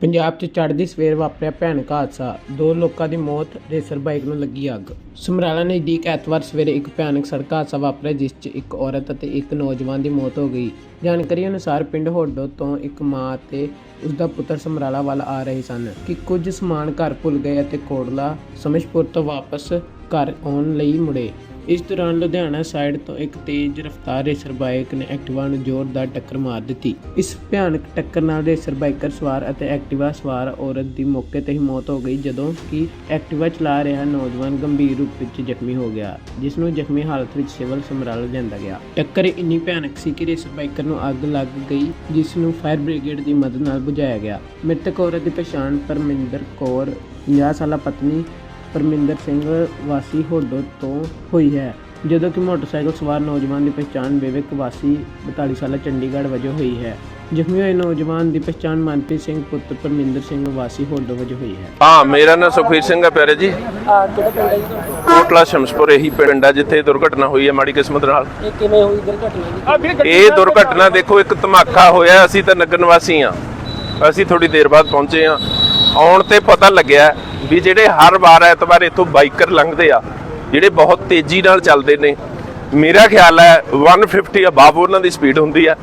ਪੰਜਾਬ 'ਚ ਚੜ੍ਹਦੀ ਸਵੇਰ ਵਾਪਰਿਆ ਭਿਆਨਕ ਹਾਦਸਾ। ਦੋ ਲੋਕਾਂ ਦੀ ਮੌਤ, ਰੇਸਰ ਬਾਈਕ ਨੂੰ ਲੱਗੀ ਅੱਗ। ਸਮਰਾਲਾ ਨਜ਼ਦੀਕ ਐਤਵਾਰ ਸਵੇਰੇ ਇੱਕ ਭਿਆਨਕ ਸੜਕ ਹਾਦਸਾ ਵਾਪਰਿਆ, ਜਿਸ 'ਚ ਇੱਕ ਔਰਤ ਅਤੇ ਇੱਕ ਨੌਜਵਾਨ ਦੀ ਮੌਤ ਹੋ ਗਈ। ਜਾਣਕਾਰੀ ਅਨੁਸਾਰ ਪਿੰਡ ਹੋਡੋ ਤੋਂ ਇੱਕ ਮਾਂ ਅਤੇ ਉਸ ਦਾ ਪੁੱਤਰ ਸਮਰਾਲਾ ਵੱਲ ਆ ਰਹੇ ਸਨ ਕਿ ਕੁਝ ਸਮਾਨ ਘਰ ਭੁੱਲ ਗਏ ਅਤੇ ਕੋੜਲਾ ਸਮਸ਼ਪੁਰ ਤੋਂ ਵਾਪਸ ਘਰ ਆਉਣ ਲਈ ਮੁੜੇ। ਇਸ ਦੌਰਾਨ ਲੁਧਿਆਣਾ ਸਾਈਡ ਤੋਂ ਇੱਕ ਤੇਜ਼ ਰਫ਼ਤਾਰ ਰੇਸਰ ਬਾਈਕ ਨੇ ਐਕਟਿਵਾ ਨੂੰ ਜ਼ੋਰਦਾਰ ਟੱਕਰ ਮਾਰ ਦਿੱਤੀ। ਇਸ ਭਿਆਨਕ ਟੱਕਰ ਨਾਲ ਰੇਸਰ ਬਾਈਕਰ ਸਵਾਰ ਅਤੇ ਐਕਟਿਵਾ ਸਵਾਰ ਔਰਤ ਦੀ ਮੌਕੇ ਤੇ ਹੀ ਮੌਤ ਹੋ ਗਈ, ਜਦੋਂ ਕਿ ਐਕਟਿਵਾ ਚਲਾ ਰਿਹਾ ਨੌਜਵਾਨ ਗੰਭੀਰ ਰੂਪ ਵਿੱਚ ਜ਼ਖਮੀ ਹੋ ਗਿਆ, ਜਿਸ ਨੂੰ ਜ਼ਖਮੀ ਹਾਲਤ ਵਿੱਚ ਸਿਵਲ ਸਮਰਾਲ ਲਿਆਂਦਾ ਗਿਆ। ਟੱਕਰ ਇੰਨੀ ਭਿਆਨਕ ਸੀ ਕਿ ਰੇਸਰ ਬਾਈਕਰ ਨੂੰ ਅੱਗ ਲੱਗ ਗਈ, ਜਿਸ ਨੂੰ ਫਾਇਰ ਬ੍ਰਿਗੇਡ ਦੀ ਮਦਦ ਨਾਲ ਬੁਝਾਇਆ ਗਿਆ। ਮ੍ਰਿਤਕ ਔਰਤ ਦੀ ਪਛਾਣ ਪਰਮਿੰਦਰ ਕੌਰ 50 ਸਾਲਾ ਪਤਨੀ ਪਰਮਿੰਦਰ ਸਿੰਘ ਵਾਸੀ ਹੋਡੋ ਤੋਂ ਹੋਈ ਹੈ। ਜਦੋਂ ਕਿ ਮੋਟਰਸਾਈਕਲ ਸਵਾਰ ਨੌਜਵਾਨ ਦੀ ਪਛਾਣ ਵਿਵੇਕ ਵਾਸੀ 42 ਸਾਲਾ ਚੰਡੀਗੜ੍ਹ ਵਜੋਂ ਹੋਈ ਹੈ। ਜ਼ਖਮੀ ਹੋਏ ਨੌਜਵਾਨ ਦੀ ਪਛਾਣ ਮਨਪ੍ਰੀਤ ਸਿੰਘ ਪੁੱਤਰ ਪਰਮਿੰਦਰ ਸਿੰਘ ਵਾਸੀ ਹੋਡੋ ਵਜੋਂ ਹੋਈ ਹੈ। ਹਾਂ ਮੇਰਾ ਨਾਮ ਸੁਖਵੀਰ ਸਿੰਘ ਹੈ ਪਿਆਰੇ ਜੀ। ਆ ਕਿਹੜਾ ਪਿੰਡ ਹੈ ਜੀ? ਤੁਹਾਡਾ? ਕੋਟਲਾ ਸ਼ਮਸਪੁਰ ਇਹੀ ਪਿੰਡ ਹੈ ਜਿੱਥੇ ਦੁਰਘਟਨਾ ਹੋਈ ਹੈ ਮਾੜੀ ਕਿਸਮਤ ਨਾਲ। ਇਹ ਕਿਵੇਂ ਹੋਈ ਦੁਰਘਟਨਾ ਜੀ? ਇਹ ਦੁਰਘਟਨਾ ਦੇਖੋ ਇੱਕ ਧਮਾਕਾ ਹੋਇਆ ਅਸੀਂ ਤਾਂ ਨਗਰ ਨਿਵਾਸੀ ਆ ਅਸੀਂ ਥੋੜੀ ਦੇਰ ਬਾਅਦ ਪਹੁੰਚੇ ਆ ਆਉਣ ਤੇ ਪਤਾ ਲੱਗਿਆ ਵੀ ਜਿਹੜੇ ਹਰ ਵਾਰ ਐਤਵਾਰ ਇੱਥੋਂ ਬਾਈਕਰ ਲੰਘਦੇ ਆ, ਜਿਹੜੇ ਬਹੁਤ ਤੇਜ਼ੀ ਨਾਲ ਚੱਲਦੇ ਨੇ, ਮੇਰਾ ਖਿਆਲ ਹੈ 150 ਅਬਾਵ ਉਹਨਾਂ ਦੀ ਸਪੀਡ ਹੁੰਦੀ ਆ।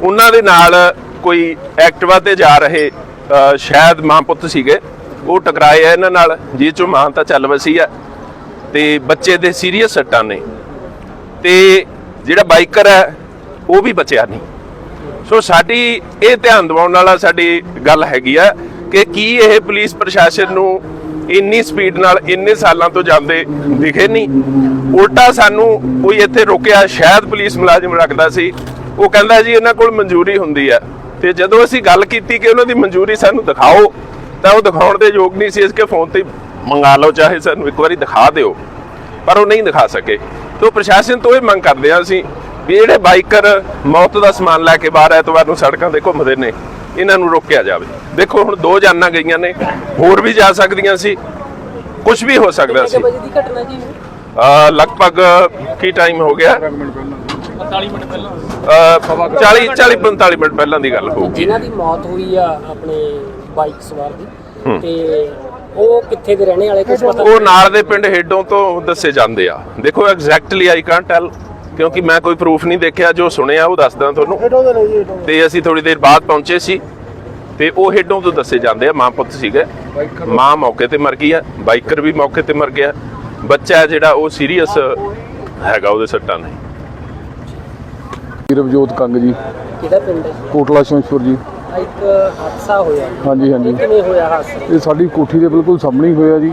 ਉਹਨਾਂ ਦੇ ਨਾਲ ਕੋਈ ਐਕਟਿਵਾ ਤੇ ਜਾ ਰਹੇ ਸ਼ਾਇਦ ਮਾਂ ਪੁੱਤ ਸੀਗੇ, ਉਹ ਟਕਰਾਏ ਆ ਇਹਨਾਂ ਨਾਲ ਜਿਹ ਚੋਂ ਮਾਂ ਤਾਂ ਚੱਲ ਵਸੀ ਆ। ਤੇ ਬੱਚੇ ਦੇ ਸੀਰੀਅਸ ਸੱਟਾਂ ਨੇ। ਤੇ ਜਿਹੜਾ ਬਾਈਕਰ ਹੈ, ਉਹ ਵੀ ਬਚਿਆ ਨਹੀਂ। ਸੋ ਸਾਡੀ ਇਹ ਧਿਆਨ ਦਿਵਾਉਣ ਵਾਲਾ ਸਾਡੀ ਗੱਲ ਹੈਗੀ ਆ ਕਿ ਕੀ ਇਹ ਪੁਲਿਸ ਪ੍ਰਸ਼ਾਸਨ ਨੂੰ ਇੰਨੀ ਸਪੀਡ ਨਾਲ, ਇੰਨੇ ਸਾਲਾਂ ਤੋਂ ਜਾਂਦੇ ਦਿਖੇ ਨਹੀਂ? ਉਲਟਾ ਸਾਨੂੰ ਕੋਈ ਇੱਥੇ ਰੋਕਿਆ, ਸ਼ਾਇਦ ਪੁਲਿਸ ਮੁਲਾਜ਼ਮ ਰੱਖਦਾ ਸੀ। ਉਹ ਕਹਿੰਦਾ ਜੀ, ਇਹਨਾਂ ਕੋਲ ਮਨਜ਼ੂਰੀ ਹੁੰਦੀ ਆ। ਤੇ ਜਦੋਂ ਅਸੀਂ ਗੱਲ ਕੀਤੀ ਕਿ ਉਹਨਾਂ ਦੀ ਮਨਜ਼ੂਰੀ ਸਾਨੂੰ ਦਿਖਾਓ, ਤਾਂ ਉਹ ਦਿਖਾਉਣ ਦੇ ਯੋਗ ਨਹੀਂ ਸੀ। ਇਸ ਕੇ ਫੋਨ ਤੇ ਮੰਗਾ ਲਓ, ਚਾਹੇ ਸਾਨੂੰ ਇੱਕ ਵਾਰੀ ਦਿਖਾ ਦਿਓ। ਪਰ ਉਹ ਨਹੀਂ ਦਿਖਾ ਸਕੇ। ਤੋਂ ਪ੍ਰਸ਼ਾਸਨ ਤੋਂ ਇਹ ਮੰਗ ਕਰਦੇ ਹਾਂ ਅਸੀਂ ਵੀ ਜਿਹੜੇ ਬਾਈਕਰ ਮੌਤ ਦਾ ਸਮਾਨ ਲੈ ਕੇ ਬਾਹਰ ਐਤਵਾਰ ਨੂੰ ਸੜਕਾਂ ਤੇ ਘੁੰਮਦੇ ਨੇ ਇਹਨਾਂ ਨੂੰ ਰੋਕਿਆ ਜਾਵੇ। ਦੇਖੋ ਹੁਣ ਦੋ ਜਾਨਾਂ ਗਈਆਂ ਨੇ ਹੋਰ ਵੀ ਜਾ ਸਕਦੀਆਂ ਸੀ ਕੁਝ ਵੀ ਹੋ ਸਕਦਾ ਸੀ। ਕੁ ਵਜੇ ਦੀ ਘਟਨਾ ਜੀ ਅਹ ਲਗਭਗ ਕੀ ਟਾਈਮ ਹੋ ਗਿਆ? 45 ਮਿੰਟ ਪਹਿਲਾਂ 40 40 45 ਮਿੰਟ ਪਹਿਲਾਂ ਦੀ ਗੱਲ ਹੋਊਗੀ। ਜਿਨ੍ਹਾਂ ਦੀ ਮੌਤ ਹੋਈ ਆ ਆਪਣੇ ਬਾਈਕ ਸਵਾਰ ਦੀ ਤੇ ਉਹ ਕਿੱਥੇ ਦੇ ਰਹਿਣੇ ਵਾਲੇ ਕੁਝ ਪਤਾ ਉਹ ਨਾਲ ਦੇ ਪਿੰਡ ਹੇਡੋਂ ਤੋਂ ਦੱਸੇ ਜਾਂਦੇ ਆ। ਦੇਖੋ ਐਗਜ਼ੈਕਟਲੀ ਆਈ ਕੈਨਟ ਟੈਲ ਕਿਉਂਕਿ ਮੈਂ ਕੋਈ ਪ੍ਰੂਫ ਨਹੀਂ ਦੇਖਿਆ ਜੋ ਸੁਣਿਆ ਉਹ ਦੱਸਦਾ ਤੁਹਾਨੂੰ। ਤੇ ਅਸੀਂ ਥੋੜੀ ਦੇਰ ਬਾਅਦ ਪਹੁੰਚੇ ਸੀ ਤੇ ਉਹ ਹੇਡੋਂ ਤੋਂ ਦੱਸੇ ਜਾਂਦੇ ਆ ਮਾਂ ਪੁੱਤ ਸੀਗੇ। ਮਾਂ ਮੌਕੇ ਤੇ ਮਰ ਗਈ ਆ ਬਾਈਕਰ ਵੀ ਮੌਕੇ ਤੇ ਮਰ ਗਿਆ। ਬੱਚਾ ਜਿਹੜਾ ਉਹ ਸੀਰੀਅਸ ਹੈਗਾ ਉਹਦੇ ਸੱਟਾਂ ਨੇ। ਰਵਜੋਤ ਕੰਗ ਜੀ। ਕਿਹੜਾ ਪਿੰਡ ਹੈ? ਕੋਟਲਾ ਸ਼ਮਸ਼ਪੁਰ ਜੀ। ਇੱਕ ਹਾਦਸਾ ਹੋਇਆ। ਹਾਂਜੀ ਹਾਂਜੀ। ਕਿਵੇਂ ਹੋਇਆ ਹਾਦਸਾ? ਇਹ ਸਾਡੀ ਕੋਠੀ ਦੇ ਬਿਲਕੁਲ ਸਾਹਮਣੇ ਹੋਇਆ ਜੀ।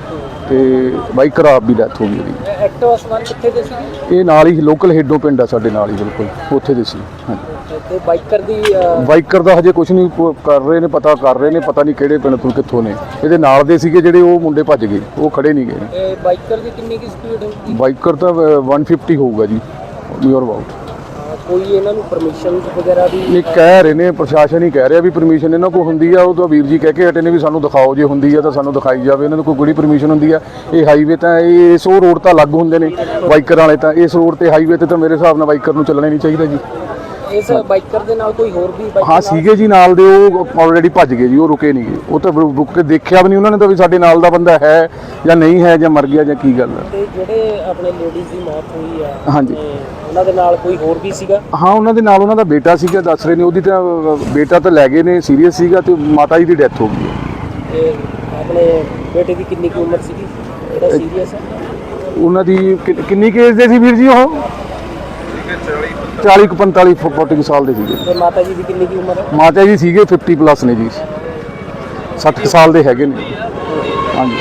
ਤੇ ਬਾਈਕ ਖਰਾਬ ਵੀ ਡੈਥ ਹੋ ਗਈ ਉਹਦੀ। ਇਹ ਐਕਟਿਵਾ ਸਵਾਰ ਕਿੱਥੇ ਦੇ ਸੀ? ਇਹ ਨਾਲ ਹੀ ਲੋਕਲ ਹੇਡੋ ਪਿੰਡ ਆ ਸਾਡੇ ਨਾਲ ਹੀ ਬਿਲਕੁਲ। ਉੱਥੇ ਦੇ ਸੀ ਹਾਂਜੀ। ਤੇ ਬਾਈਕਰ ਦੀ ਅਹ, ਬਾਈਕਰ ਦਾ ਹਜੇ ਕੁਝ ਨਹੀਂ ਪ- ਕਰ ਰਹੇ ਨੇ ਪਤਾ ਕਰ ਰਹੇ ਨੇ ਪਤਾ ਨਹੀਂ ਕਿਹੜੇ ਪਿੰਡ ਤੋਂ ਕਿੱਥੋਂ ਨੇ। ਇਹਦੇ ਨਾਲ ਦੇ ਸੀਗੇ ਜਿਹੜੇ ਉਹ ਮੁੰਡੇ ਭੱਜ ਗਏ ਉਹ ਖੜੇ ਨਹੀਂ ਗਏ। ਇਹ ਬਾਈਕਰ ਦੀ ਕਿੰਨੀ ਕੀ ਸਪੀਡ ਹੋਊਗੀ? ਬਾਈਕਰ ਤਾਂ ਅ, 150 ਹੋਊਗਾ ਜੀ ਨੀਅਰ ਅਬਾਊਟ ਕੋਈ ਇਹਨਾਂ ਨੂੰ ਪਰਮਿਸ਼ਨ ਵਗੈਰਾ ਦੀ ਇਹ ਕਹਿ ਰਹੇ ਨੇ, ਪ੍ਰਸ਼ਾਸਨ ਹੀ ਕਹਿ ਰਿਹਾ ਵੀ ਪਰਮਿਸ਼ਨ ਇਹਨਾਂ ਕੋਲ ਹੁੰਦੀ ਆ, ਉਹ ਤਾਂ ਵੀਰ ਜੀ ਕਹਿ ਕੇ ਹਟੇ ਨੇ ਵੀ ਸਾਨੂੰ ਦਿਖਾਓ, ਜੇ ਹੁੰਦੀ ਆ ਤਾਂ ਸਾਨੂੰ ਦਿਖਾਈ ਜਾਵੇ, ਇਹਨਾਂ ਨੂੰ ਕੋਈ ਕਿਹੜੀ ਪਰਮਿਸ਼ਨ ਹੁੰਦੀ ਆ। ਇਹ ਹਾਈਵੇ ਤਾਂ ਇਹ ਇਸ ਰੋਡ ਤਾਂ ਅਲੱਗ ਹੁੰਦੇ ਨੇ, ਬਾਈਕਰ ਵਾਲੇ ਤਾਂ ਇਸ ਰੋਡ ਤੇ ਹਾਈਵੇ ਤੇ ਤਾਂ ਮੇਰੇ ਹਿਸਾਬ ਨਾਲ ਬਾਈਕਰ ਨੂੰ ਚੱਲਣਾ ਨਹੀਂ ਚਾਹੀਦਾ ਜੀ। ਇਸ ਬਾਈਕਰ ਦੇ ਨਾਲ ਕੋਈ ਹੋਰ ਵੀ ਬਾਈਕਰ ਹਾਂ ਸੀਗੇ ਜੀ ਨਾਲ ਦੇ ਉਹ ਆਲਰੇਡੀ ਭੱਜ ਗਏ ਜੀ ਉਹ ਰੁਕੇ ਨਹੀਂ। ਉਹ ਤਾਂ ਰੁਕ ਕੇ ਦੇਖਿਆ ਵੀ ਨਹੀਂ ਉਹਨਾਂ ਨੇ ਤਾਂ ਵੀ ਸਾਡੇ ਨਾਲ ਦਾ ਬੰਦਾ ਹੈ ਜਾਂ ਨਹੀਂ ਹੈ ਜਾਂ ਮਰ ਗਿਆ ਜਾਂ ਕੀ ਗੱਲ ਹੈ। ਤੇ ਜਿਹੜੇ ਆਪਣੇ ਲੇਡੀਜ਼ ਦੀ ਮੌਤ ਹੋਈ ਆ ਹਾਂਜੀ। ਤੇ ਉਹਨਾਂ ਦੇ ਨਾਲ ਕੋਈ ਹੋਰ ਵੀ ਸੀਗਾ? ਹਾਂ ਉਹਨਾਂ ਦੇ ਨਾਲ ਉਹਨਾਂ ਦਾ ਬੇਟਾ ਸੀਗਾ ਦੱਸ ਰਹੇ ਨੇ ਉਹਦੀ ਤਾਂ ਬੇਟਾ ਤਾਂ ਲੈ ਗਏ ਨੇ ਸੀਰੀਅਸ ਸੀਗਾ ਤੇ ਮਾਤਾ ਜੀ ਦੀ ਡੈਥ ਹੋ ਗਈ। ਤੇ ਆਪਣੇ ਬੇਟੇ ਦੀ ਕਿੰਨੀ ਕੁ ਉਮਰ ਸੀਗੀ? ਜਿਹੜਾ ਸੀਰੀਅਸ ਹੈ? ਉਹਨਾਂ ਦੀ ਕਿੰਨੀ ਕੇਸ ਦੇ ਸੀ ਵੀਰ ਜੀ ਉਹ? 40 ਕੁ 45 ਫ- 40 ਕੁ ਸਾਲ ਦੇ ਸੀਗੇ। ਤੇ ਮਾਤਾ ਜੀ ਦੀ ਕਿੰਨੀ ਕੁ ਉਮਰ ਹੈ? ਮਾਤਾ ਜੀ ਸੀਗੇ 50 ਪਲੱਸ ਨੇ ਜੀ। 60 ਕੁ ਸਾਲ ਦੇ ਹੈਗੇ ਨੇ। ਹਾਂਜੀ।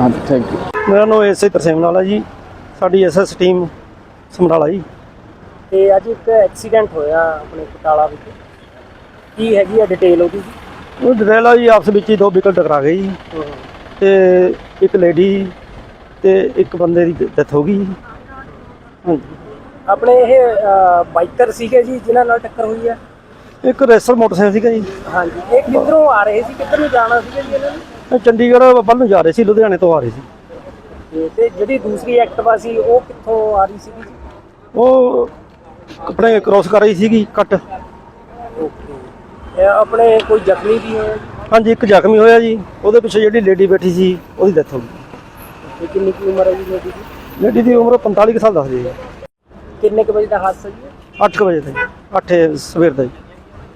ਹਾਂਜੀ ਥੈਂਕ ਯੂ ਮੇਰਾ ਨਾਮ ਐਸਏ ਤਰਸੇਮ ਨਾਲ ਹੈ ਜੀ। ਸਾਡੀ ਐਸਐਸ ਟੀਮ ਸਮਰਾਲਾ ਜੀ। ਤੇ ਅੱਜ ਇੱਕ ਐਕਸੀਡੈਂਟ ਹੋਇਆ ਆਪਣੇ ਕਟਾਲਾ ਵਿੱਚ। ਕੀ ਹੈਗੀ ਆ ਡਿਟੇਲ ਉਹਦੀ? ਉਹ ਡਰੇਲਾ ਜੀ ਆਪਸ ਵਿੱਚ ਹੀ ਦੋ ਵਹੀਕਲ ਟਕਰਾ ਗਏ ਜੀ। ਤੇ ਇੱਕ ਲੇਡੀ ਤੇ ਇੱਕ ਬੰਦੇ ਦੀ ਡੈਥ ਹੋ ਗਈ ਜੀ। ਹਾਂਜੀ। ਆਪਣੇ ਇਹ ਬਾਈਕਰ ਸੀਗੇ ਜੀ ਜਿਨ੍ਹਾਂ ਨਾਲ ਟੱਕਰ ਹੋਈ ਹੈ? ਇੱਕ ਰੈਸਲ ਮੋਟਰਸਾਈਕਲ ਸੀਗਾ ਜੀ। ਹਾਂਜੀ ਇਹ ਕਿੱਧਰੋਂ ਆ ਰਹੇ ਸੀ? ਕਿੱਧਰ ਨੂੰ ਜਾਣਾ ਸੀਗਾ ਜੀ ਇਹਨਾਂ ਨੇ? ਇਹ ਚੰਡੀਗੜ੍ਹ ਵੱਲ ਨੂੰ ਜਾ ਰਹੇ ਸੀ ਲੁਧਿਆਣੇ ਤੋਂ ਆ ਰਹੇ ਸੀ। ਤੇ- ਜਿਹੜੀ ਦੂਸਰੀ ਐਕਟਿਵਾ ਸੀ ਉਹ ਕਿੱਥੋਂ ਆ ਰਹੀ ਸੀਗੀ ਜੀ? ਉਹ ਆਪਣੇ ਕ੍ਰੋਸ ਕਰ ਰਹੀ ਸੀਗੀ ਕੱਟ। ਓਕੇ। ਇਹ ਆਪਣੇ ਕੋਈ ਜ਼ਖਮੀ ਵੀ ਹੋਏ? ਹਾਂਜੀ ਇੱਕ ਜ਼ਖਮੀ ਹੋਇਆ ਜੀ। ਉਹਦੇ ਪਿੱਛੇ ਜਿਹੜੀ ਲੇਡੀ ਬੈਠੀ ਸੀ ਉਹਦੀ ਡੈਥ ਹੋ ਗਈ। ਕਿੰਨੀ ਕੀ ਉਮਰ ਹੈ ਜੀ ਲੇਡੀ ਦੀ? ਲੇਡੀ ਦੀ ਉਮਰ 45 ਕੁ ਸਾਲ ਦੱਸਦੀ ਹੈ। ਕਿੰਨੇ ਕੁ ਵਜੇ ਦਾ ਹਾਦਸਾ ਜੀ 8 ਵਜੇ ਤੱਕ 8 ਸਵੇਰ ਦਾ ਜੀ।